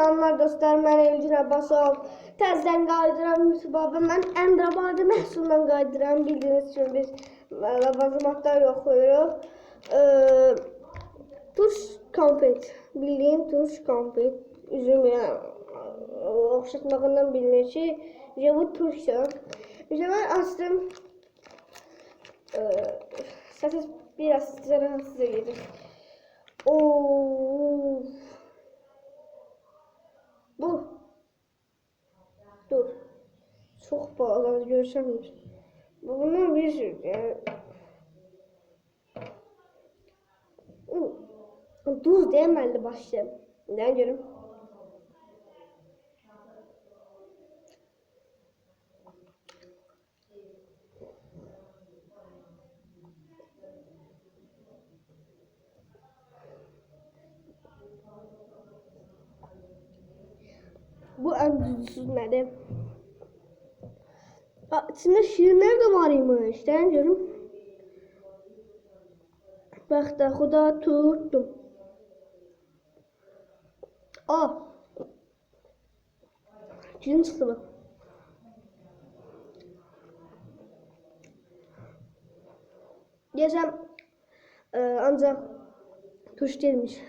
salamlar dostlar, mən Elgin Abbasov. Təzdən qayıdıram Yusubabı. Mən Əmrabadi məhsulundan qayıdıram. Bildiyiniz kimi biz lavazımatlar yoxlayırıq. Ee, tuş konfet. Bildiyim tuş konfet. Üzüm yəni oxşatmağından bilinir ki, işte bu turşsa. İşte ben açtım. Ee, Səsiz biraz rahatsız edir. Oo. Bu. Dur. Çok. Bunun bir sürü yani. Hmm. Duz deməli başlayalım. Neden görüm? Bu en düzsüz nədir? Aa, içində şirinlər də var imiş. Dən görüm. Bax da xuda tutdum. Aa. Cin çıxdı bu. Deyəsəm e, ancaq tuş değilmiş.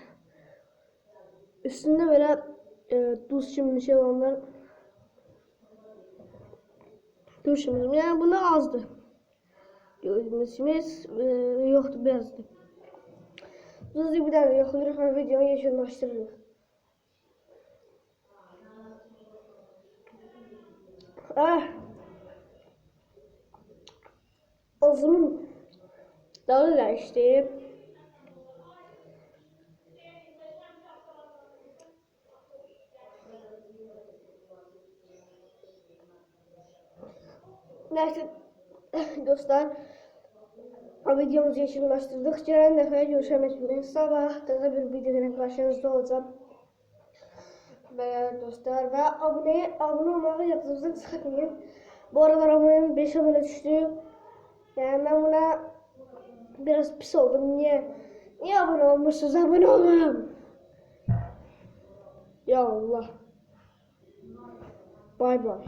Üstünde böyle e, duz kimi bir şey olanlar kimi. Yani bunda azdı. Kimi e, yoktu birazdı. Duz bir tane yoklayırıq və videonu yeşillaşdırırıq. Ah. Ovumun dalı da işte. Neyse dostlar o videomuzu yeşillaştırdık. Gelen defaya görüşemek üzere. Sabah da bir videoyla karşınızda olacağım. Ve dostlar ve abone, abone olmayı yadınızdan çıkartmayın. Bu aralar abonem 5 abone düştü. Yani ben buna biraz pis oldum. Niye? Niye abone olmuşsunuz? Abone olun. Ya Allah. Bay bay.